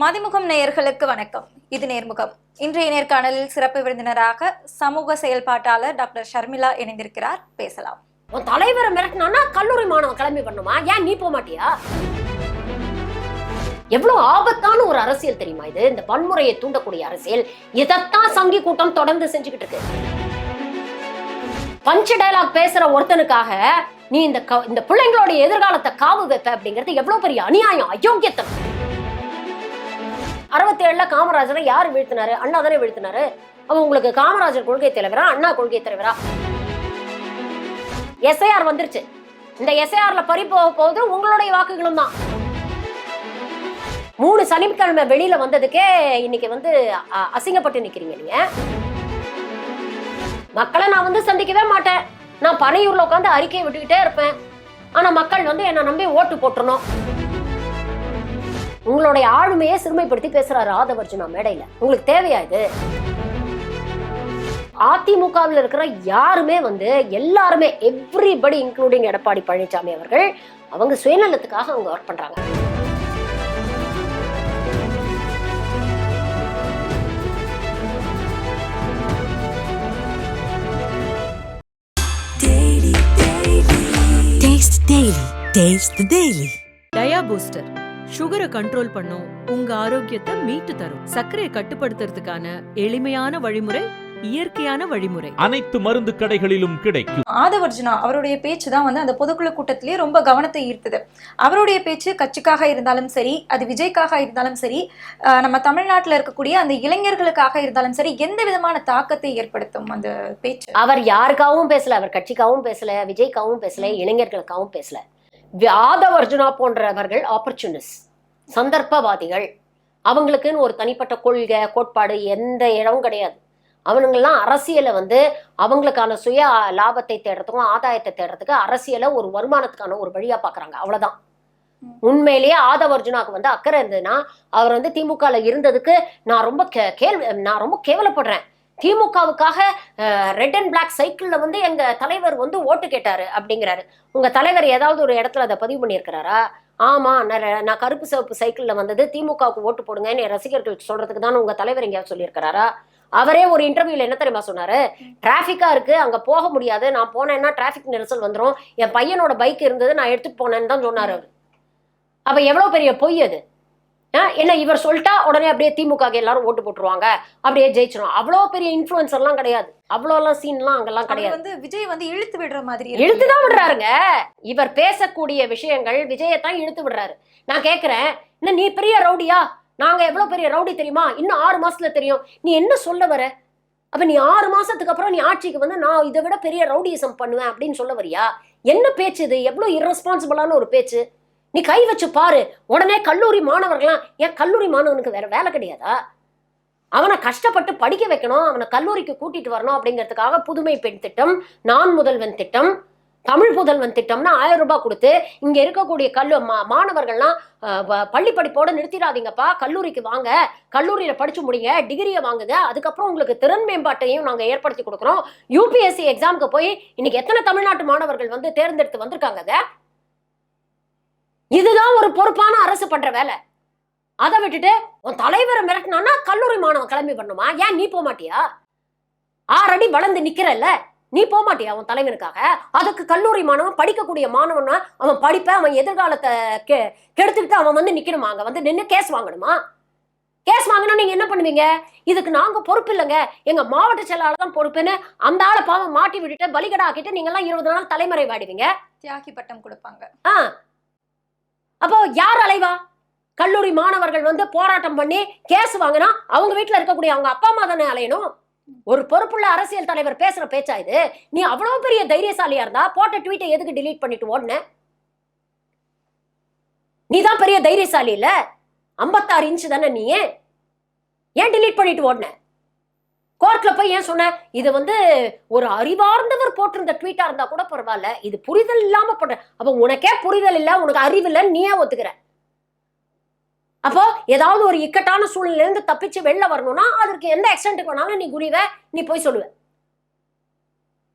மதிமுகம் நேயர்களுக்கு வணக்கம். இது நேர்முகம். இன்றைய நேர்காணலில் சிறப்பு விருந்தினராக சமூக செயல்பாட்டாளர் டாக்டர் ஷர்மிளா இணைந்திருக்கிறார். பேசலாம். உன் தலைவரை மிரட்டினா கல்லூரி மாணவன் கிளம்பி பண்ணுமா ஏன் நீ போக மாட்டியா? எவ்வளவு ஆபத்தான ஒரு அரசியல் தெரியுமா இது? இந்த வன்முறையை தூண்டக்கூடிய அரசியல். இதைத்தான் சங்கி கூட்டம் தொடர்ந்து செஞ்சுக்கிட்டு இருக்கு. பஞ்ச டைலாக் பேசுற ஒருத்தனுக்காக நீ இந்த இந்த பிள்ளைங்களோட எதிர்காலத்தை காவு வைப்ப அப்படிங்கிறது எவ்வளவு பெரிய அநியாயம் அயோக்கியத்தனம். அறுபத்தி ஏழுல காமராஜரை யார் வீழ்த்தினாரு? அண்ணா தானே வீழ்த்தினாரு. அவன் உங்களுக்கு காமராஜர் கொள்கை தலைவரா? அண்ணா கொள்கை தலைவரா? எஸ்ஐஆர் வந்துருச்சு. இந்த எஸ்ஐஆர்ல பறி போக போகுது உங்களுடைய வாக்குகளும் தான். மூணு சனிக்கிழமை வெளியில வந்ததுக்கே இன்னைக்கு வந்து அசிங்கப்பட்டு நிக்கிறீங்க நீங்க. மக்களை நான் வந்து சந்திக்கவே மாட்டேன். நான் பனையூர்ல உட்காந்து அறிக்கையை விட்டுக்கிட்டே இருப்பேன். ஆனா மக்கள் வந்து என்ன நம்பி ஓட்டு போட்டுருணும் உங்களுடைய ஆளுமையை சிறுமைப்படுத்தி பேசுறாரு ஆதவர்ஜுனா மேடையில உங்களுக்கு தேவையா இது அதிமுகவில் இருக்கிற யாருமே வந்து எல்லாருமே எவ்ரிபடி இன்க்ளூடிங் எடப்பாடி பழனிசாமி அவர்கள் அவங்க சுயநலத்துக்காக அவங்க ஒர்க் பண்றாங்க Daily. Taste the Daily. Dia booster சுகரை கண்ட்ரோல் பண்ணும். உங்க ஆரோக்கியத்தை மீட்டு தரும். சர்க்கரையை கட்டுப்படுத்துறதுக்கான எளிமையான வழிமுறை இயற்கையான வழிமுறை. அனைத்து மருந்து கடைகளிலும் கிடைக்கும். ஆதவர்ஜுனா அவருடைய பேச்சு தான் வந்து அந்த பொதுக்குழு கூட்டத்திலேயே ரொம்ப கவனத்தை ஈர்த்தது. அவருடைய பேச்சு கட்சிக்காக இருந்தாலும் சரி அது விஜய்க்காக இருந்தாலும் சரி நம்ம தமிழ்நாட்டில் இருக்கக்கூடிய அந்த இளைஞர்களுக்காக இருந்தாலும் சரி எந்த விதமான தாக்கத்தை ஏற்படுத்தும் அந்த பேச்சு? அவர் யாருக்காகவும் பேசல அவர் கட்சிக்காகவும் பேசல விஜய்க்காகவும் பேசல இளைஞர்களுக்காகவும் பேசல. வி- ஆதவ் அர்ஜுனா போன்றவர்கள் ஆப்பர்ச்சுனிஸ் சந்தர்ப்பவாதிகள். அவங்களுக்குன்னு ஒரு தனிப்பட்ட கொள்கை கோட்பாடு எந்த இடமும் கிடையாது. அவனுங்கெல்லாம் அரசியலை வந்து அவங்களுக்கான சுய லாபத்தை தேடுறதுக்கும் ஆதாயத்தை தேடுறதுக்கு அரசியலை ஒரு வருமானத்துக்கான ஒரு வழியா பாக்குறாங்க. அவ்வளவுதான். உண்மையிலேயே ஆதவ் அர்ஜுனாக்கு வந்து அக்கறை இருந்ததுன்னா அவர் வந்து திமுகல இருந்ததுக்கு நான் ரொம்ப கே- கேள்வி நான் ரொம்ப கேவலப்படுறேன். திமுகவுக்காக ரெட் அண்ட் பிளாக் சைக்கிளில் வந்து எங்கள் தலைவர் வந்து ஓட்டு கேட்டார் அப்படிங்கிறாரு. உங்கள் தலைவர் ஏதாவது ஒரு இடத்துல அதை பதிவு பண்ணியிருக்கிறாரா? ஆமாம் நான் நான் கருப்பு சிவப்பு சைக்கிளில் வந்தது திமுகவுக்கு ஓட்டு போடுங்கன்னு என் ரசிகர்களுக்கு சொல்கிறதுக்கு தான் உங்கள் தலைவர் எங்கேயாவது சொல்லியிருக்கிறாரா? அவரே ஒரு இன்டர்வியூல என்ன தெரியுமா சொன்னாரு? டிராஃபிக்கா இருக்கு அங்க போக முடியாது நான் போனேன்னா டிராஃபிக் நெரிசல் வந்துரும் என் பையனோட பைக் இருந்தது நான் எடுத்துட்டு போனேன்னு தான் சொன்னாரு அவர். அப்ப எவ்வளவு பெரிய பொய் அது? என்ன இவர் சொல்லிட்டா உடனே அப்படியே திமுக எல்லாரும் ஓட்டு போட்டுருவாங்க. அப்படியே ஜெயிச்சிரும். அவ்வளோ பெரிய இன்ஃபுளுன்சர்லாம் கிடையாது. அவ்வளோலாம் சீன்லாம் அங்கெல்லாம் கிடையாது. வந்து விஜய் வந்து இழுத்து விடுற மாதிரி இருக்கு. இழுத்துதான் விடுறாருங்க. இவர் பேசக்கூடிய விஷயங்கள் விஜயத்தான் இழுத்து விடுறாரு. நான் கேக்குறேன் என்ன நீ பெரிய ரவுடியா? நாங்க எவ்வளவு பெரிய ரவுடி தெரியுமா? இன்னும் ஆறு மாசத்துல தெரியும். நீ என்ன சொல்ல வர? அப்ப நீ ஆறு மாசத்துக்கு அப்புறம் நீ ஆட்சிக்கு வந்து நான் இதை விட பெரிய ரவுடிசம் பண்ணுவேன் அப்படின்னு சொல்ல வரியா? என்ன பேச்சு இது? எவ்வளவு irresponsible-ஆன ஒரு பேச்சு? நீ கை வச்சு பாரு. உடனே கல்லூரி மாணவர்கள்லாம் ஏன் கல்லூரி மாணவனுக்கு வேற வேலை கிடையாதா? அவனை கஷ்டப்பட்டு படிக்க வைக்கணும். அவனை கல்லூரிக்கு கூட்டிட்டு வரணும் அப்படிங்கிறதுக்காக புதுமை பெண் திட்டம் நான் முதல்வன் திட்டம் தமிழ் புதல்வன் திட்டம்னா ஆயிரம் ரூபாய் கொடுத்து இங்க இருக்கக்கூடிய கல்லு மா- மாணவர்கள்லாம் பள்ளி படிப்போட நிறுத்திடாதீங்கப்பா. கல்லூரிக்கு வாங்க. கல்லூரியில படிச்சு முடிங்க. டிகிரியை வாங்குங்க. அதுக்கப்புறம் உங்களுக்கு திறன் மேம்பாட்டையும் நாங்க ஏற்படுத்தி கொடுக்குறோம். யூபிஎஸ்சி எக்ஸாமுக்கு போய் இன்னைக்கு எத்தனை தமிழ்நாட்டு மாணவர்கள் வந்து தேர்ந்தெடுத்து வந்திருக்காங்க அதை? இதுதான் ஒரு பொறுப்பான அரசு பண்ற வேலை. அதை விட்டுட்டு உன் தலைவரை மிரட்டினான்னா கல்லூரி மாணவன் கிளம்பி பண்ணுமா ஏன் நீ போக மாட்டியா? ஆறடி வளர்ந்து நிக்கிறல்ல. நீ போக மாட்டியா அவன் தலைவனுக்காக? அதுக்கு கல்லூரி மாணவன் படிக்கக்கூடிய மாணவனா அவன் படிப்பை அவன் எதிர்காலத்தை கெ கெடுத்துக்கிட்டு அவன் வந்து நிக்கணுமா? அங்க வந்து நின்று கேஸ் வாங்கணுமா? கேஸ் வாங்கினா நீங்க என்ன பண்ணுவீங்க? இதுக்கு நாங்க பொறுப்பு இல்லைங்க. எங்க மாவட்ட செயலாளர் தான் பொறுப்புன்னு அந்த ஆளை பாவம் மாட்டி விட்டுட்டு பலிகடா ஆக்கிட்டு நீங்க எல்லாம் இருபது நாள் தலைமறை வாடுவீங்க. தியாகி பட்டம் கொடுப்பாங்க. ஆ. அப்போ யார் அலைவா? கல்லூரி மாணவர்கள் வந்து போராட்டம் பண்ணி கேஸ் வாங்கினா அவங்க வீட்டில் இருக்கக்கூடிய அவங்க அப்பா அம்மா தானே அலையணும்? ஒரு பொறுப்புள்ள அரசியல் தலைவர் பேசுற பேச்சா இது? நீ அவ்வளவு பெரிய தைரியசாலியா இருந்தா போட்ட ட்வீட்டை எதுக்கு டிலீட் பண்ணிட்டு ஓடுன? நீ தான் பெரிய தைரியசாலி இல்ல? ஐம்பத்தாறு இன்ச்சு தானே நீ? ஏன் டிலீட் பண்ணிட்டு ஓடுன? கோர்ட்ல போய் ஏன் சொன்ன? இது வந்து ஒரு அறிவார்ந்தவர் போட்டிருந்த ட்வீட்டா இருந்தா கூட பரவாயில்ல. இது புரிதல் இல்லாம போட்ட அப்ப உனக்கே புரிதல் இல்ல உனக்கு அறிவு இல்லைன்னு நீயே ஒத்துக்கிற. அப்போ ஏதாவது ஒரு இக்கட்டான சூழ்நிலையில இருந்து தப்பிச்சு வெளில வரணும்னா அதற்கு எந்த எக்ஸ்டென்ட்டுக்கு வேணாலும் நீ குனிவ நீ போய் சொல்லுவ.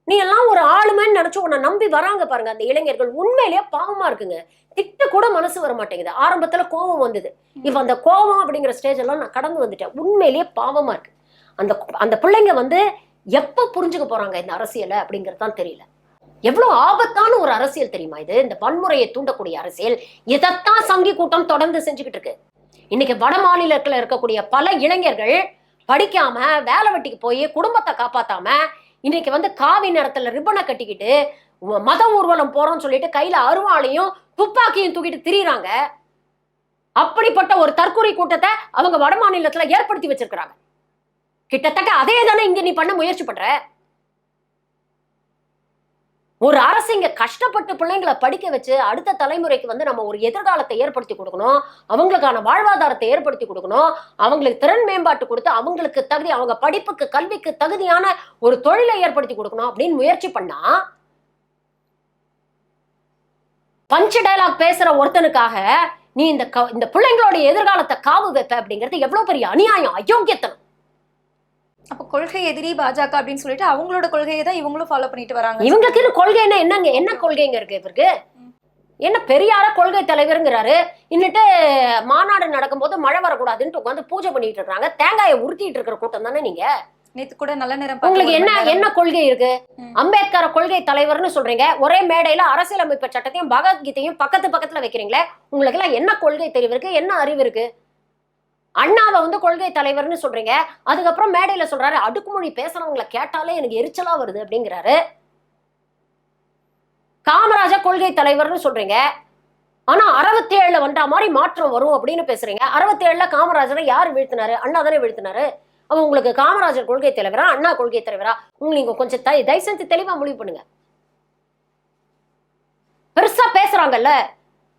நீ எல்லாம் ஒரு ஆளுமைன்னு நினைச்சு உன்னை நம்பி வராங்க பாருங்க அந்த இளைஞர்கள். உண்மையிலேயே பாவமா இருக்குங்க. திட்ட கூட மனசு வர மாட்டேங்குது. ஆரம்பத்துல கோபம் வந்தது. இப்ப அந்த கோபம் அப்படிங்கிற ஸ்டேஜ் எல்லாம் நான் கடந்து வந்துட்டேன். உண்மையிலேயே பாவமா இருக்கு. அந்த அந்த பிள்ளைங்க வந்து எப்ப புரிஞ்சுக்க போறாங்க இந்த அரசியலை அப்படிங்கிறது தான் தெரியல. எவ்வளவு ஆபத்தான ஒரு அரசியல் தெரியுமா இது? இந்த வன்முறையை தூண்டக்கூடிய அரசியல். இதைத்தான் சங்கி கூட்டம் தொடர்ந்து செஞ்சுக்கிட்டு இருக்கு. இன்னைக்கு வட மாநிலத்தில் இருக்கக்கூடிய பல இளைஞர்கள் படிக்காம வேலை வெட்டிக்கு போய் குடும்பத்தை காப்பாத்தாம இன்னைக்கு வந்து காவி நேரத்துல ரிப்பனை கட்டிக்கிட்டு மத ஊர்வலம் போறோம்னு சொல்லிட்டு கையில அருவாளையும் துப்பாக்கியும் தூக்கிட்டு திரியுறாங்க. அப்படிப்பட்ட ஒரு தற்கொலை கூட்டத்தை அவங்க வட மாநிலத்துல ஏற்படுத்தி வச்சிருக்கிறாங்க. கிட்டத்தட்ட அதே தானே இங்க நீ பண்ண முயற்சி பண்ற? ஒரு அரசு இங்க கஷ்டப்பட்டு பிள்ளைங்களை படிக்க வச்சு அடுத்த தலைமுறைக்கு வந்து நம்ம ஒரு எதிர்காலத்தை ஏற்படுத்தி கொடுக்கணும். அவங்களுக்கான வாழ்வாதாரத்தை ஏற்படுத்தி கொடுக்கணும். அவங்களுக்கு திறன் மேம்பாட்டு கொடுத்து அவங்களுக்கு தகுதி அவங்க படிப்புக்கு கல்விக்கு தகுதியான ஒரு தொழிலை ஏற்படுத்தி கொடுக்கணும் அப்படின்னு முயற்சி பண்ணா பஞ்ச டைலாக் பேசுற ஒருத்தனுக்காக நீ இந்த க- இந்த பிள்ளைங்களோட எதிர்காலத்தை காவு வைப்ப அப்படிங்கிறது எவ்வளவு பெரிய அநியாயம் அயோக்கியத்தனம். கொள்கை எதிரி பாஜக அப்படின்னு சொல்லிட்டு அவங்களோட கொள்கையை தான் இவங்களும் ஃபாலோ பண்ணிட்டு வராங்க. இவங்களுக்கு கொள்கை என்ன? என்னங்க? என்ன கொள்கைங்க இருக்கு இவருக்கு? என்ன பெரியார கொள்கை தலைவருங்கிறாரு? இன்னிட்டு மாநாடு நடக்கும்போது மழை வரக்கூடாதுன்ட்டு உட்காந்து பூஜை பண்ணிட்டு இருக்காங்க. தேங்காயை உருட்டிட்டு இருக்கிற கூட்டம் தானே நீங்க? நேத்து கூட நல்ல நேரம் உங்களுக்கு என்ன என்ன கொள்கை இருக்கு. அம்பேத்கர் கொள்கை தலைவர்னு சொல்றீங்க. ஒரே மேடையில அரசியலமைப்பு சட்டத்தையும் பகவத்கீதையும் பக்கத்து பக்கத்துல வைக்கிறீங்களே. உங்களுக்கு எல்லாம் என்ன கொள்கை தெரிவு இருக்கு? என்ன அறிவு இருக்கு? அண்ணாவை வந்து கொள்கை தலைவர்னு சொல்றீங்க. அதுக்கப்புறம் மேடையில சொல்றாரு அடுக்குமொழி பேசுறவங்களை கேட்டாலே எனக்கு எரிச்சலா வருது அப்படிங்கிறாரு. காமராஜர் கொள்கை தலைவர்னு சொல்றீங்க. ஆனா அறுபத்தி ஏழுல வந்தா மாதிரி மாற்றம் வரும் அப்படின்னு பேசுறீங்க. அறுபத்தி ஏழுல காமராஜரை யார் வீழ்த்தினாரு? அண்ணா தானே வீழ்த்தினாரு. அவன் உங்களுக்கு காமராஜர் கொள்கை தலைவரா அண்ணா கொள்கை தலைவரா? உங்களுக்கு நீங்க கொஞ்சம் தை- தயவு செஞ்சு தெளிவா முடிவு பண்ணுங்க. பெருசா பேசுறாங்கல்ல?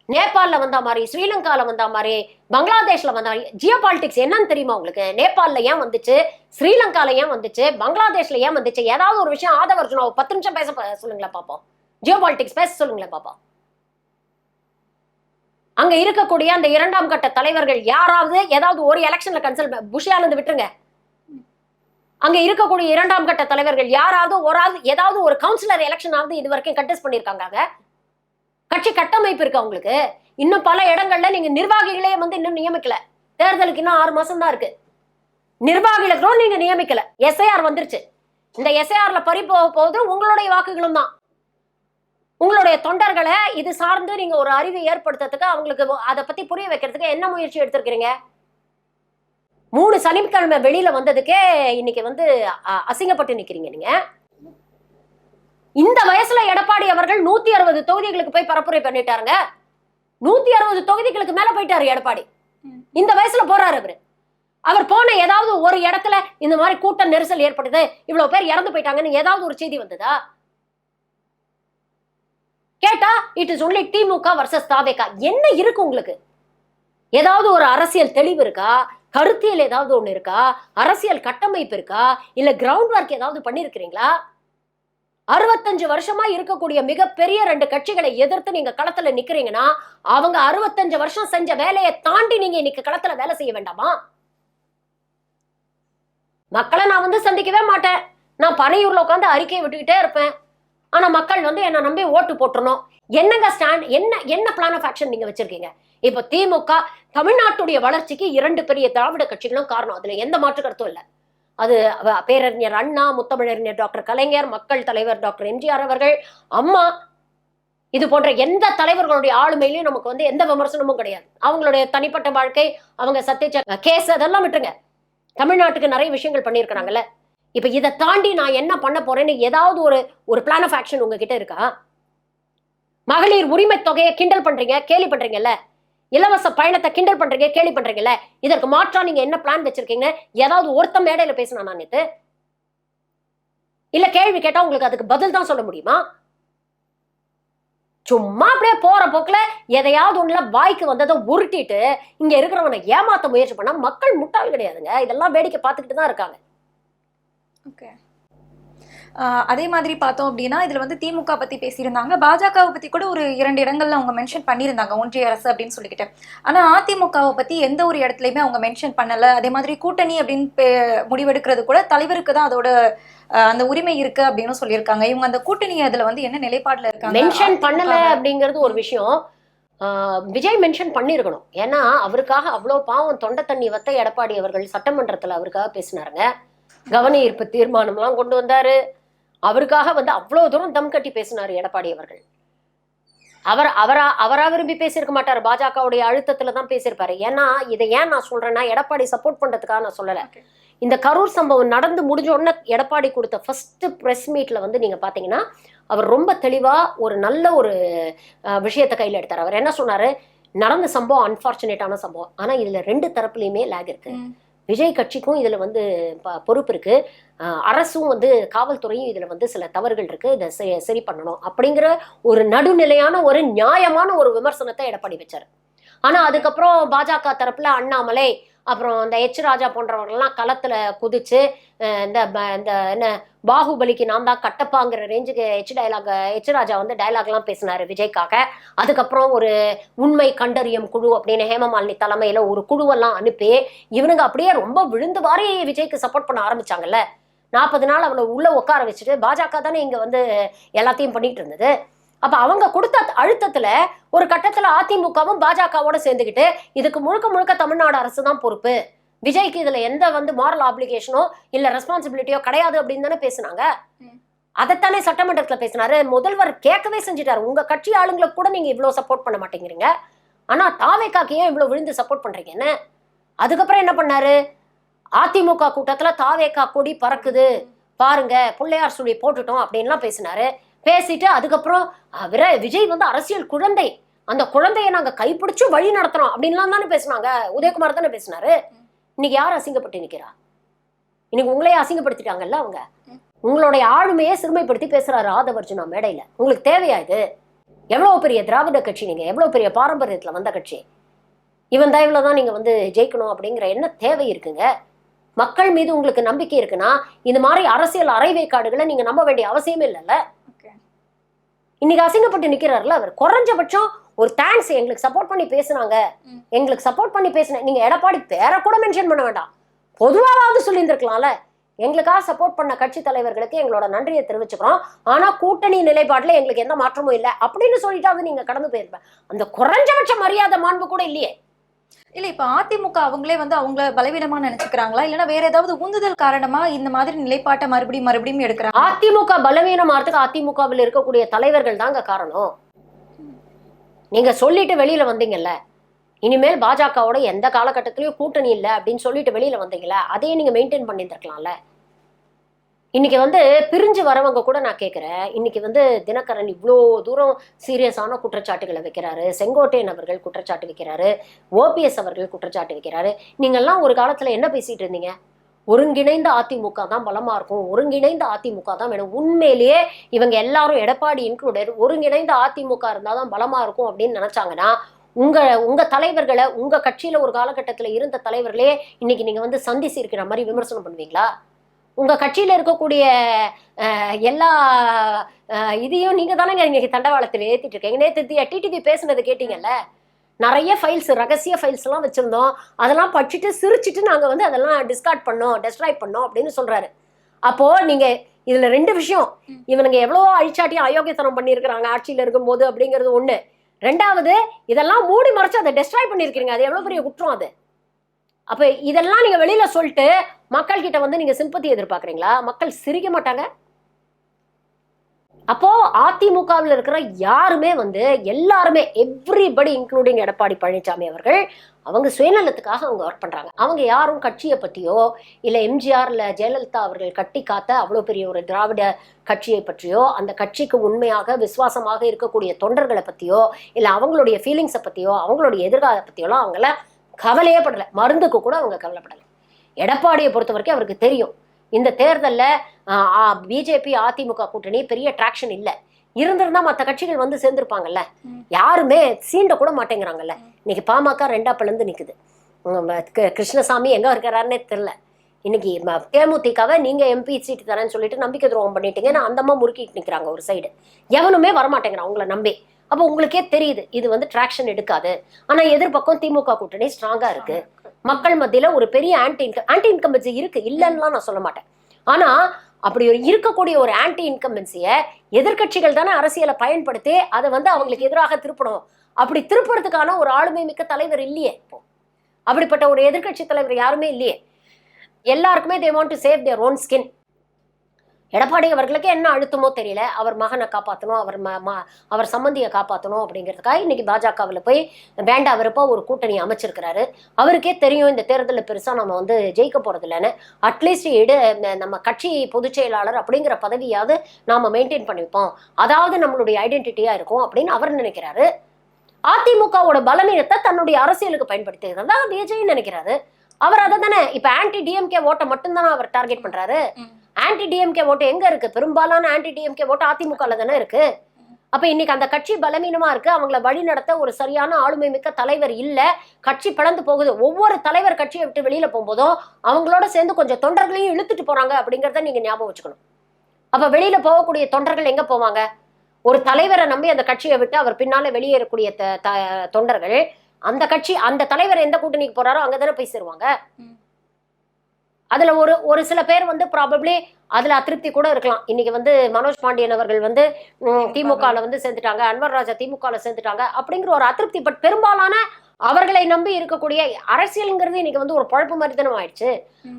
நேபாளில் வந்தா மாதிரி ஸ்ரீலங்காவில் வந்தா மாதிரி பங்களாதேஷ்ல வந்தா மாதிரி ஜியோ பாலிடிக்ஸ் என்னன்னு தெரியுமா உங்களுக்கு? நேபாளில் ஏன் வந்துச்சு? ஸ்ரீலங்காவில் ஏன் வந்துச்சு? பங்களாதேஷில் ஏன் வந்துச்சு? ஏதாவது ஒரு விஷயம் ஆதவர்ஜுனா ஒரு பத்து நிமிஷம் பேச சொல்லுங்களேன் பார்ப்போம் ஜியோ பாலிடிக்ஸ் பேச சொல்லுங்களேன் பார்ப்போம் அங்க இருக்கக்கூடிய அந்த இரண்டாம் கட்ட தலைவர்கள் யாராவது ஏதாவது ஒரு எலெக்ஷன்ல கன்சல்ட் புஷியால இருந்து விட்டுருங்க. அங்க இருக்கக்கூடிய இரண்டாம் கட்ட தலைவர்கள் யாராவது ஒரு ஏதாவது ஒரு கவுன்சிலர் எலெக்ஷனாவது இது வரைக்கும் கண்டெஸ்ட் பண்ணியிருக்காங்க. கட்சி கட்டமைப்பு இருக்கு அவங்களுக்கு. இன்னும் பல இடங்கள்ல நீங்க நிர்வாகிகளே வந்து இன்னும் நியமிக்கல. தேர்தலுக்கு இன்னும் ஆறு மாசம் தான் இருக்கு. நிர்வாகிகளுக்கும் நீங்க நியமிக்கல. எஸ்ஐஆர் வந்துருச்சு. இந்த எஸ்ஐஆர்ல பறி போக போகுது உங்களுடைய வாக்குகளும் தான். உங்களுடைய தொண்டர்களை இது சார்ந்து நீங்க ஒரு அறிவை ஏற்படுத்துறதுக்கு அவங்களுக்கு அதை பத்தி புரிய வைக்கிறதுக்கு என்ன முயற்சி எடுத்திருக்கிறீங்க? மூணு சனிக்கிழமை வெளியில வந்ததுக்கே இன்னைக்கு வந்து அசிங்கப்பட்டு நிக்கிறீங்க நீங்க. இந்த வயசுல எடப்பாடி அவர்கள் நூத்தி அறுபது தொகுதிகளுக்கு போய் பரப்புரை பண்ணிட்டாருங்க. நூத்தி அறுபது தொகுதிகளுக்கு மேல போயிட்டாரு எடப்பாடி. இந்த வயசுல போறாரு அவரு. அவர் போன ஏதாவது ஒரு இடத்துல இந்த மாதிரி கூட்ட நெரிசல் ஏற்படுது இவ்வளவு பேர் இறந்து போயிட்டாங்கன்னு ஏதாவது ஒரு செய்தி வந்ததா? கேட்டா it is only DMK versus TVK. என்ன இருக்கு உங்களுக்கு? ஏதாவது ஒரு அரசியல் தெளிவு இருக்கா? கருத்தியல் ஏதாவது ஒண்ணு இருக்கா? அரசியல் கட்டமைப்பு இருக்கா? இல்ல கிரவுண்ட் ஒர்க் ஏதாவது பண்ணிருக்கிறீங்களா? அறுபத்தஞ்சு வருஷமா இருக்கக்கூடிய மிகப்பெரிய ரெண்டு கட்சிகளை எதிர்த்து நீங்க களத்துல நிக்கிறீங்கன்னா அவங்க அறுபத்தஞ்சு வருஷம் செஞ்ச வேலையை தாண்டி நீங்க இன்னைக்கு களத்துல வேலை செய்ய வேண்டாமா? மக்களை நான் வந்து சந்திக்கவே மாட்டேன். நான் பனையூர்ல உட்காந்து அறிக்கையை விட்டுக்கிட்டே இருப்பேன். ஆனா மக்கள் வந்து என்ன நம்பி ஓட்டு போட்டுருணும் என்னங்க ஸ்டாண்ட் என்ன என்ன பிளான் ஆஃப் ஆக்ஷன் நீங்க வச்சிருக்கீங்க? இப்ப திமுக தமிழ்நாட்டுடைய வளர்ச்சிக்கு இரண்டு பெரிய திராவிட கட்சிகளும் காரணம். அதுல எந்த மாற்று கருத்தும் இல்லை. அது அவ- பேரறிஞர் அண்ணா முத்தமிழறிஞர் டாக்டர் கலைஞர் மக்கள் தலைவர் டாக்டர் எம்ஜிஆர் அவர்கள் அம்மா இது போன்ற எந்த தலைவர்களுடைய ஆளுமையிலையும் நமக்கு வந்து எந்த விமர்சனமும் கிடையாது. அவங்களுடைய தனிப்பட்ட வாழ்க்கை அவங்க சத்திய கேஸ் அதெல்லாம் விட்டுருங்க. தமிழ்நாட்டுக்கு நிறைய விஷயங்கள் பண்ணியிருக்கிறாங்கல்ல. இப்போ இதை தாண்டி நான் என்ன பண்ண போறேன்னு ஏதாவது ஒரு ஒரு பிளான் ஆஃப் ஆக்ஷன் உங்ககிட்ட இருக்கா? மகளிர் உரிமை தொகையை கிண்டல் பண்றீங்க கேலி பண்றீங்கல்ல. இலவச பயணத்தை கிண்டல் பண்றீங்க கேலி பண்றீங்கல்ல இதற்கு மாற்றா நீங்க என்ன பிளான் வச்சிருக்கீங்க? ஏதாவது ஒருத்த மேடையில பேசினா நான் நேத்து? இல்ல கேள்வி கேட்டா உங்களுக்கு அதுக்கு பதில் தான் சொல்ல முடியுமா? சும்மா அப்படியே போற போக்குல எதையாவது ஒண்ணுல வாய்க்கு வந்ததை உருட்டிட்டு இங்க இருக்கிறவனை ஏமாத்த முயற்சி பண்ணா மக்கள் முட்டாள் கிடையாதுங்க. இதெல்லாம் வேடிக்கை பார்த்துக்கிட்டு தான் இருக்காங்க. ஓகே அதே மாதிரி பார்த்தோம் அப்படின்னா இதுல வந்து திமுக பத்தி பேசியிருந்தாங்க. பாஜகவை பத்தி கூட ஒரு இரண்டு இடங்கள்ல அவங்க மென்ஷன் பண்ணியிருந்தாங்க ஒன்றிய அரசு அப்படின்னு சொல்லிக்கிட்டு. ஆனா அதிமுகவை பத்தி எந்த ஒரு இடத்துலயுமே அவங்க மென்ஷன் பண்ணல. அதே மாதிரி கூட்டணி அப்படின்னு முடிவெடுக்கிறது கூட தலைவருக்கு தான் அதோட அந்த உரிமை இருக்கு அப்படின்னு சொல்லியிருக்காங்க. இவங்க அந்த கூட்டணி அதுல வந்து என்ன நிலைப்பாடுல இருக்காங்க? மென்ஷன் பண்ணல அப்படிங்கிறது ஒரு விஷயம். ஆஹ் விஜய் மென்ஷன் பண்ணிருக்கணும் ஏன்னா அவருக்காக அவ்வளோ பாவம் தொண்டை தண்ணி வத்த எடப்பாடி அவர்கள் சட்டமன்றத்துல அவருக்காக பேசினாருங்க. கவன ஈர்ப்பு தீர்மானம்லாம் கொண்டு வந்தாரு. அவருக்காக வந்து அவ்வளோ தூரம் தம் கட்டி பேசினாரு எடப்பாடி அவர்கள். அவர் அவரா அவரா விரும்பி பேசியிருக்க மாட்டாரு. பாஜகவுடைய அழுத்தத்துல தான் பேசியிருப்பாரு. ஏன்னா இதை ஏன் நான் சொல்றேன்னா எடப்பாடி சப்போர்ட் பண்றதுக்காக நான் சொல்லல. இந்த கரூர் சம்பவம் நடந்து முடிஞ்ச உடனே எடப்பாடி கொடுத்த ஃபர்ஸ்ட் பிரஸ் மீட்ல வந்து நீங்க பாத்தீங்கன்னா அவர் ரொம்ப தெளிவா ஒரு நல்ல ஒரு விஷயத்தை கையில எடுத்தார். அவர் என்ன சொன்னாரு? நடந்த சம்பவம் அன்பார்ச்சுனேட்டான சம்பவம். ஆனா இதுல ரெண்டு தரப்புலயுமே லேக் இருக்கு. விஜய் கட்சிக்கும் இதுல வந்து பொறுப்பு இருக்குது அஹ், அரசும் வந்து காவல்துறையும் இதுல வந்து சில தவறுகள் இருக்கு. இதை செ- சரி பண்ணணும். அப்படிங்கிற ஒரு நடுநிலையான ஒரு நியாயமான ஒரு விமர்சனத்தை எடப்பாடி வச்சாரு. ஆனால் அதுக்கப்புறம் பாஜக தரப்புல அண்ணாமலை அப்புறம் இந்த எச் ராஜா போன்றவர்கள்லாம் களத்தில் குதிச்சு இந்த இந்த என்ன பாகுபலிக்கு நான் தான் கட்டப்பாங்கிற ரேஞ்சுக்கு எச் டைலாக் எச் ராஜா வந்து டைலாக்லாம் பேசினாரு விஜய்க்காக. அதுக்கப்புறம் ஒரு உண்மை கண்டறியும் குழு அப்படின்னு ஹேமமாலினி தலைமையில் ஒரு குழுவெல்லாம் அனுப்பி இவனுங்க அப்படியே ரொம்ப விழுந்து வாரி விஜய்க்கு சப்போர்ட் பண்ண ஆரம்பிச்சாங்கல்ல. நாற்பது நாள் அவளை உள்ளே உட்கார வச்சுட்டு பாஜக தானே இங்கே வந்து எல்லாத்தையும் பண்ணிட்டு இருந்தது. அப்ப அவங்க கொடுத்த அழுத்தத்துல ஒரு கட்டத்துல அதிமுகவும் பாஜகவோட சேர்ந்துக்கிட்டு இதுக்கு முழுக்க முழுக்க தமிழ்நாடு அரசு தான் பொறுப்பு. விஜய்க்கு இதுல எந்த வந்து மாரல் ஆப்ளிகேஷனோ இல்ல ரெஸ்பான்சிபிலிட்டியோ கிடையாது அப்படின்னு தானே பேசுனாங்க. அதைத்தானே சட்டமன்றத்துல பேசினாரு. முதல்வர் கேட்கவே செஞ்சுட்டாரு. உங்க கட்சி ஆளுங்களுக்கு கூட நீங்க இவ்வளவு சப்போர்ட் பண்ண மாட்டேங்கிறீங்க. ஆனா தாவேக்காக்கு ஏன் இவ்வளவு விழுந்து சப்போர்ட் பண்றீங்கன்னு? அதுக்கப்புறம் என்ன பண்ணாரு? அதிமுக கூட்டத்துல தாவேக்கா கொடி பறக்குது. பாருங்க பிள்ளையார் சுழி போட்டுட்டோம் அப்படின்லாம் பேசினாரு. பேசிட்டு அதுக்கப்புறம் அவரை விஜய் வந்து அரசியல் குழந்தை. அந்த குழந்தைய நாங்க கைப்பிடிச்சு வழி நடத்துறோம் அப்படின்லாம் தானே பேசுனாங்க. உதயகுமார் தானே பேசினாரு. இன்னைக்கு யார் அசிங்கப்பட்டு நிக்கிறா? இன்னைக்கு உங்களையே அசிங்கப்படுத்திட்டாங்கல்ல அவங்க? உங்களுடைய ஆளுமையே சிறுமைப்படுத்தி பேசுறாரு ஆதவர்ஜுனா மேடையில. உங்களுக்கு தேவையா இது? எவ்வளவு பெரிய திராவிட கட்சி நீங்க? எவ்வளவு பெரிய பாரம்பரியத்துல வந்த கட்சி? இவன் தான் தான் நீங்க வந்து ஜெயிக்கணும் அப்படிங்கிற என்ன தேவை இருக்குங்க? மக்கள் மீது உங்களுக்கு நம்பிக்கை இருக்குன்னா இந்த மாதிரி அரசியல் அரைவேக்காடுகளை நீங்க நம்ப வேண்டிய அவசியமே இல்லைல்ல. இன்னைக்கு அசிங்கப்பட்டு நிக்கிறாருல அவர் குறைஞ்சபட்சம் ஒரு தேங்க்ஸ் எங்களுக்கு சப்போர்ட் பண்ணி பேசுனாங்க. எங்களுக்கு சப்போர்ட் பண்ணி பேசுன நீங்க எடப்பாடி பேரை கூட மென்ஷன் பண்ண வேண்டாம். பொதுவாவது சொல்லியிருந்திருக்கலாம்ல. எங்களுக்காக சப்போர்ட் பண்ண கட்சி தலைவர்களுக்கு எங்களோட நன்றியை தெரிவிச்சுக்கிறோம். ஆனா கூட்டணி நிலைப்பாட்டுல எங்களுக்கு எந்த மாற்றமும் இல்லை. அப்படின்னு சொல்லிட்டாவது நீங்க கடந்து போயிருப்பேன் அந்த குறைஞ்சபட்ச மரியாதை மாண்பு கூட இல்லையே. இல்ல இப்ப அதிமுக அவங்களே வந்து அவங்கள பலவீனமா நினைச்சுக்கிறாங்களா? இல்லனா வேற ஏதாவது உந்துதல் காரணமா இந்த மாதிரி நிலைப்பாட்டை மறுபடியும் மறுபடியும் எடுக்கிறாங்க? அதிமுக பலவீனமாறதுக்கு அதிமுகவில் இருக்கக்கூடிய தலைவர்கள் தாங்க காரணம். நீங்க சொல்லிட்டு வெளியில வந்தீங்கல்ல இனிமேல் பாஜகவோட எந்த காலகட்டத்திலயும் கூட்டணி இல்லை அப்படின்னு சொல்லிட்டு வெளியில வந்தீங்களா அதையும் நீங்க மெயின்டைன் பண்ணியிருந்திருக்கலாம்ல. இன்னைக்கு வந்து பிரிஞ்சு வரவங்க கூட நான் கேட்குறேன் இன்னைக்கு வந்து தினகரன் இவ்வளோ தூரம் சீரியஸான குற்றச்சாட்டுகளை வைக்கிறாரு. செங்கோட்டையன் அவர்கள் குற்றச்சாட்டு வைக்கிறாரு. ஓபிஎஸ் அவர்கள் குற்றச்சாட்டு வைக்கிறாரு. நீங்கள்லாம் ஒரு காலத்தில் என்ன பேசிட்டு இருந்தீங்க? ஒருங்கிணைந்த அதிமுக தான் பலமா இருக்கும். ஒருங்கிணைந்த அதிமுக தான் வேணும். உண்மையிலேயே இவங்க எல்லாரும் எடப்பாடி இன்க்ளூடட் ஒருங்கிணைந்த அதிமுக இருந்தால் தான் பலமா இருக்கும் அப்படின்னு நினைச்சாங்கன்னா உங்க உங்க தலைவர்களை உங்க கட்சியில ஒரு காலகட்டத்தில் இருந்த தலைவர்களே இன்னைக்கு நீங்க வந்து சந்திச்சு இருக்கிற மாதிரி விமர்சனம் பண்ணுவீங்களா? உங்க கட்சியில இருக்கக்கூடிய எல்லா இதையும் நீங்க தானே இன்னைக்கு தண்டவாளத்தில் ஏத்திட்டு இருக்கீங்க. நேற்று டிடிவி பேசுனது கேட்டீங்கல்ல? நிறைய ஃபைல்ஸ் ரகசிய ஃபைல்ஸ் எல்லாம் வச்சிருந்தோம். அதெல்லாம் படிச்சுட்டு சிரிச்சிட்டு நாங்க வந்து அதெல்லாம் டிஸ்கார்ட் பண்ணோம் டெஸ்ட்ராய் பண்ணோம் அப்படின்னு சொல்றாரு. அப்போ நீங்க இதுல ரெண்டு விஷயம். இவனுங்க எவ்வளவோ அழிச்சாட்டியும் அயோக்கியத்தனம் பண்ணியிருக்கிறாங்க ஆட்சியில இருக்கும்போது அப்படிங்கிறது ஒண்ணு. ரெண்டாவது இதெல்லாம் மூடி மறைச்சு அதை டெஸ்ட்ராய் பண்ணியிருக்கிறீங்க. அது எவ்வளவு பெரிய குற்றம் அது? அப்ப இதெல்லாம் நீங்க வெளியில சொல்லிட்டு மக்கள் கிட்ட வந்து நீங்க சிம்பத்தி எதிர்பார்க்கறீங்களா? மக்கள் சிரிக்க மாட்டாங்க? அப்போ அதிமுகவில் இருக்கிற யாருமே வந்து எல்லாருமே எவ்ரிபடி இன்க்ளூடிங் எடப்பாடி பழனிசாமி அவர்கள் அவங்க சுயநலத்துக்காக அவங்க ஒர்க் பண்றாங்க. அவங்க யாரும் கட்சியை பற்றியோ இல்லை எம்ஜிஆரில் ஜெயலலிதா அவர்கள் கட்டி காத்த அவ்வளோ பெரிய ஒரு திராவிட கட்சியை பற்றியோ அந்த கட்சிக்கு உண்மையாக விசுவாசமாக இருக்கக்கூடிய தொண்டர்களை பற்றியோ இல்லை அவங்களுடைய ஃபீலிங்ஸை பற்றியோ அவங்களுடைய எதிர்காலத்தை பற்றியோலாம் அவங்கள கவலையே படல மருந்துக்கு கூட அவங்க கவலைப்படல. எடப்பாடியை பொறுத்த வரைக்கும் அவருக்கு தெரியும். இந்த தேர்தல்ல பிஜேபி அதிமுக கூட்டணி பெரிய ட்ராக்ஷன் இல்ல. இருந்திருந்தா மற்ற கட்சிகள் வந்து சேர்ந்திருப்பாங்கல்ல. யாருமே சீண்ட கூட மாட்டேங்கிறாங்கல்ல. இன்னைக்கு பாமக ரெண்டா பிளந்து க- கிருஷ்ணசாமி எங்க இருக்கிறாருன்னே தெரியல இன்னைக்கு தேமுதிகவை நீங்க எம்பி சீட் தரேன்னு சொல்லிட்டு நம்பிக்கை துரோகம் பண்ணிட்டீங்க நான் அந்தமா முறுக்கிட்டு நிக்கிறாங்க ஒரு சைடு எவனுமே வரமாட்டேங்கிறான். உங்களை நம்பி. அப்போ உங்களுக்கே தெரியுது இது வந்து ட்ராக்ஷன் எடுக்காது. ஆனா எதிர்பக்கம் திமுக கூட்டணி ஸ்ட்ராங்கா இருக்கு. மக்கள் மத்தியில ஒரு பெரிய ஆன்டி இன்கம் ஆன்டி இன்கம்பன்சி இருக்கு இல்லைன்னுலாம் நான் சொல்ல மாட்டேன். ஆனா அப்படி ஒரு இருக்கக்கூடிய ஒரு ஆன்டி இன்கம்பன்சிய எதிர்க்கட்சிகள் தானே அரசியலை பயன்படுத்தி அதை வந்து அவங்களுக்கு எதிராக திருப்பணும். அப்படி திருப்புறதுக்கான ஒரு ஆளுமை மிக்க தலைவர் இல்லையே இப்போ. அப்படிப்பட்ட ஒரு எதிர்க்கட்சி தலைவர் யாருமே இல்லையே. எல்லாருக்குமே they want to save their own skin Edappadi அவர்களுக்கு என்ன அழுத்தமோ தெரியல. அவர் மகனை காப்பாற்றணும் அவர் ம அவர் சம்பந்தியை காப்பாற்றணும் அப்படிங்கிறதுக்காக இன்னைக்கு பாஜகவில் போய் வேண்டா விருப்பம் ஒரு கூட்டணி அமைச்சிருக்கிறாரு. அவருக்கே தெரியும் இந்த தேர்தலில் பெருசாக நம்ம வந்து ஜெயிக்க போறது இல்லைன்னு அட்லீஸ்ட் இடு நம்ம கட்சி பொதுச் செயலாளர் அப்படிங்கிற பதவியாவது நாம மெயின்டைன் பண்ணிப்போம் அதாவது நம்மளுடைய ஐடென்டிட்டியா இருக்கும் அப்படின்னு அவர் நினைக்கிறாரு. அதிமுகவோட பலவீனத்தை தன்னுடைய அரசியலுக்கு பயன்படுத்துகிறது தான் விஜய் நினைக்கிறாரு. அவர் அதை தானே இப்ப ஆன்டி டிஎம்கே ஓட்டை மட்டும்தானே அவர் டார்கெட் பண்றாரு. ஆன்டி டிஎம்கே ஓட்டு எங்க இருக்கு? பெரும்பாலான ஆன்டி டிஎம்கே ஓட்டு அதிமுகல தானே இருக்கு. அப்ப இன்னைக்கு அந்த கட்சி பலவீனமா இருக்கு. அவங்கள வழி நடத்த ஒரு சரியான ஆளுமை மிக்க தலைவர் இல்ல. கட்சி பிளந்து போகுது. ஒவ்வொரு தலைவர் கட்சியை விட்டு வெளியில போகும்போதும் அவங்களோட சேர்ந்து கொஞ்சம் தொண்டர்களையும் இழுத்துட்டு போறாங்க அப்படிங்கறத நீங்க ஞாபகம் வச்சுக்கணும். அப்ப வெளியில போகக்கூடிய தொண்டர்கள் எங்க போவாங்க? ஒரு தலைவரை நம்பி அந்த கட்சியை விட்டு அவர் பின்னால வெளியேறக்கூடிய தொண்டர்கள். அந்த கட்சி அந்த தலைவர் எந்த கூட்டணிக்கு போறாரோ அங்கதானே போய் சேருவாங்க. அதுல ஒரு ஒரு சில பேர் வந்து ப்ராபப்ளி அதுல அதிருப்தி கூட இருக்கலாம். இன்னைக்கு வந்து மனோஜ் பாண்டியன் அவர்கள் வந்து ம், திமுகல வந்து சேர்ந்துட்டாங்க அன்வர் ராஜா திமுகல சேர்ந்துட்டாங்க அப்படிங்கிற ஒரு அதிருப்தி. பட் பெரும்பாலான அவர்களை நம்பி இருக்கக்கூடிய அரசியல்ங்கிறது இன்னைக்கு வந்து ஒரு பழப்பு மாதிரி தானே ஆயிடுச்சு.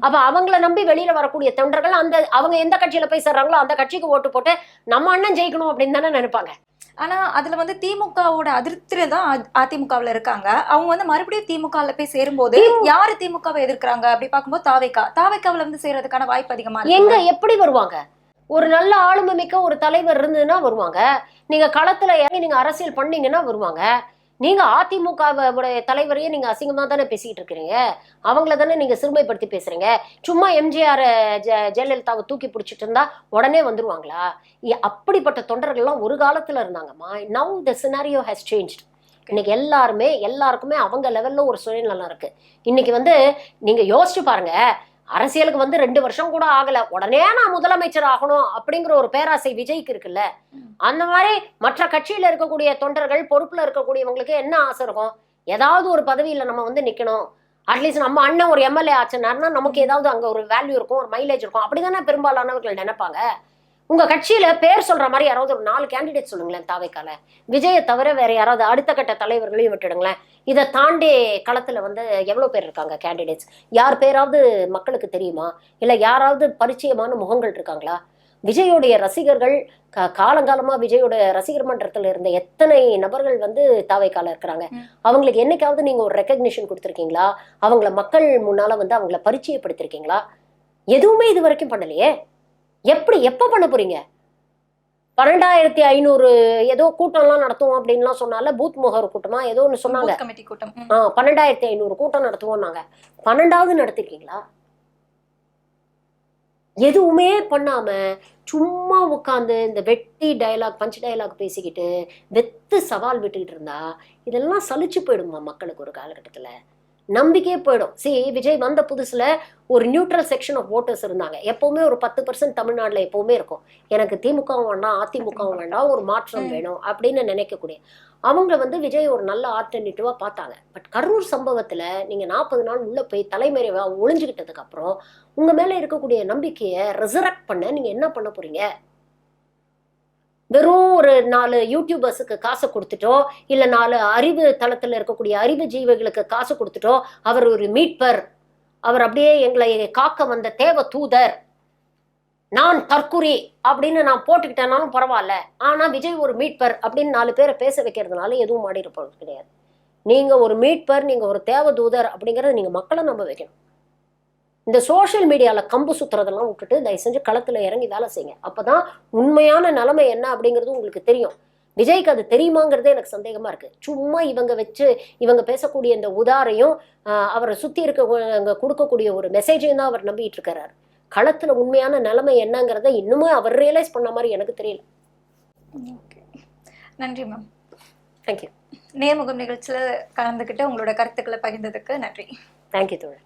அப்ப அவங்கள நம்பி வெளியில வரக்கூடிய தொண்டர்கள் அந்த அவங்க எந்த கட்சியில போய் சேர்றாங்களோ அந்த கட்சிக்கு ஓட்டு போட்டு நம்ம அண்ணன் ஜெயிக்கணும் அப்படின்னு தானே நினைப்பாங்க. ஆனா அதுல வந்து திமுகவோட அதிருப்தியில தான் அதிமுகவுல இருக்காங்க. அவங்க வந்து மறுபடியும் திமுகல போய் சேரும்போது யாரு திமுகவை எதிர்க்கிறாங்க அப்படி பார்க்கும்போது தாவேக்கா. தாவேக்காவுல வந்து சேர்றதுக்கான வாய்ப்பு அதிகமா எங்க எப்படி வருவாங்க? ஒரு நல்ல ஆளுமை மிக்க ஒரு தலைவர் இருந்ததுன்னா வருவாங்க. நீங்க களத்துல இறங்கி நீங்க அரசியல் பண்ணீங்கன்னா வருவாங்க. நீங்க அதிமுக உடைய தலைவரையே நீங்க அசிங்கமா தானே பேசிக்கிட்டு இருக்கிறீங்க? அவங்கள தானே நீங்க சிறுமைப்படுத்தி பேசுறீங்க? சும்மா எம்ஜிஆர் ஜெயலலிதாவை தூக்கி பிடிச்சிட்டு இருந்தா உடனே வந்துருவாங்களா? இ- அப்படிப்பட்ட தொண்டர்கள்லாம் ஒரு காலத்துல இருந்தாங்கம்மா. Now the scenario has change இன்னைக்கு எல்லாருமே எல்லாருக்குமே அவங்க லெவல்ல ஒரு சூழ்நிலை இருக்கு. இன்னைக்கு வந்து நீங்க யோசிச்சு பாருங்க அரசியலுக்கு வந்து ரெண்டு வருஷம் கூட ஆகல. உடனே நான் முதலமைச்சர் ஆகணும் அப்படிங்கிற ஒரு பேராசை விஜய்க்கு இருக்குல்ல. அந்த மாதிரி மற்ற கட்சியில இருக்கக்கூடிய தொண்டர்கள் பொறுப்புல இருக்கக்கூடியவங்களுக்கு என்ன ஆசை இருக்கும்? ஏதாவது ஒரு பதவியில நம்ம வந்து நிக்கணும். அட்லீஸ்ட் நம்ம அண்ணன் ஒரு எம்எல்ஏ ஆச்சுனாருன்னா நமக்கு ஏதாவது அங்க ஒரு வேல்யூ இருக்கும் ஒரு மைலேஜ் இருக்கும். அப்படிதானே பெரும்பாலானவர்கள் நினைப்பாங்க? உங்க கட்சியில பேர் சொல்ற மாதிரி யாராவது ஒரு நாலு கேண்டிடேட் சொல்லுங்களேன் தாவைக்கால. விஜயை தவிர வேற யாராவது அடுத்த கட்ட தலைவர்களையும் விட்டுடுங்களேன். இதை தாண்டி களத்துல வந்து எவ்வளவு பேர் இருக்காங்க கேண்டிடேட்ஸ் யார் பேராவது மக்களுக்கு தெரியுமா? இல்ல யாராவது பரிச்சயமான முகங்கள் இருக்காங்களா? விஜயோடைய ரசிகர்கள் கா- காலங்காலமா விஜயோட ரசிகர் மன்றத்துல இருந்த எத்தனை நபர்கள் வந்து தாவைக்கால இருக்கிறாங்க. அவங்களுக்கு என்னைக்காவது நீங்க ஒரு ரெக்கக்னிஷன் கொடுத்துருக்கீங்களா? அவங்கள மக்கள் முன்னால வந்து அவங்கள பரிச்சயப்படுத்திருக்கீங்களா? எதுவுமே இது வரைக்கும் பண்ணலையே? எப்படி எப்ப பண்ண போறீங்க? பன்னெண்டாயிரத்தி ஐநூறு ஏதோ கூட்டம்லாம் நடத்துவோம் அப்படின்லாம் சொன்னால பூத் முகர் கூட்டமா? ஏதோ ஒன்று சொன்னாங்க. கமிட்டி கூட்டம். ஆ பன்னெண்டாயிரத்தி ஐநூறு கூட்டம் நடத்துவோம் நாங்க பன்னெண்டாவது நடத்திருக்கீங்களா? எதுவுமே பண்ணாம சும்மா உட்காந்து இந்த வெட்டி டயலாக் பஞ்ச் டயலாக் பேசிக்கிட்டு வெத்து சவால் விட்டுக்கிட்டு இருந்தா இதெல்லாம் சலிச்சு போயிடுமா மக்களுக்கு ஒரு காலகட்டத்துல? நம்பிக்கையே போயிடும். சி விஜய் வந்த புதுசுல ஒரு நியூட்ரல் செக்ஷன் ஆஃப் ஓட்டர்ஸ் இருந்தாங்க. எப்பவுமே ஒரு பத்து பர்சன்ட் தமிழ்நாட்டுல எப்பவுமே இருக்கும். எனக்கு திமுகவும் வேண்டாம் அதிமுகவும் வேண்டாம் ஒரு மாற்றம். வேணும் அப்படின்னு நினைக்கக்கூடிய. அவங்க வந்து விஜய் ஒரு நல்ல ஆல்டர்னேட்டிவா பார்த்தாங்க. பட் கரூர் சம்பவத்துல நீங்க நாற்பது நாள் உள்ள போய் தலைமறைவா ஒளிஞ்சுக்கிட்டதுக்கு அப்புறம் உங்க மேல இருக்கக்கூடிய நம்பிக்கையை ரெசரக்ட் பண்ண நீங்க என்ன பண்ண போறீங்க? வெறும் ஒரு நாலு யூடியூபர்ஸுக்கு காசை கொடுத்துட்டோ இல்லை நாலு அறிவு தளத்தில் இருக்கக்கூடிய அறிவு ஜீவிகளுக்கு காசு கொடுத்துட்டோ அவர் ஒரு மீட்பர். அவர் அப்படியே எங்களை காக்க வந்த தேவ தூதர். நான் தற்குறி அப்படின்னு நான் போட்டுக்கிட்டேனாலும் பரவாயில்ல. ஆனால் விஜய் ஒரு மீட்பர் அப்படின்னு நாலு பேரை பேச வைக்கிறதுனால எதுவும் மாடி போறது கிடையாது. நீங்கள் ஒரு மீட்பர் நீங்கள் ஒரு தேவதூதர் அப்படிங்கிறத நீங்கள் மக்களை நம்ப வைக்கணும். இந்த சோஷியல் மீடியால கம்பு சுத்துறதெல்லாம் விட்டுட்டு தயவு செஞ்சு களத்துல இறங்கி வேலை செய்யுங்க. அப்பதான் உண்மையான நிலைமை என்ன அப்படிங்கிறது உங்களுக்கு தெரியும். விஜய்க்கு அது தெரியுமாங்கிறதே எனக்கு சந்தேகமா இருக்கு. சும்மா இவங்க வச்சு இவங்க பேசக்கூடிய இந்த உதாரையும் அவரை சுத்தி இருக்க கொடுக்கக்கூடிய ஒரு மெசேஜையும் தான் அவர் நம்பிட்டு இருக்காரு. களத்துல உண்மையான நிலைமை என்னங்கிறத இன்னுமே அவர் ரியலைஸ் பண்ண மாதிரி எனக்கு தெரியல. ஓகே. நன்றி மேம் தேங்க்யூ நேர்முகம் நிகழ்ச்சியில கலந்துக்கிட்டு உங்களோட கருத்துக்களை பகிர்ந்ததுக்கு நன்றி. தேங்க்யூ தோழர்.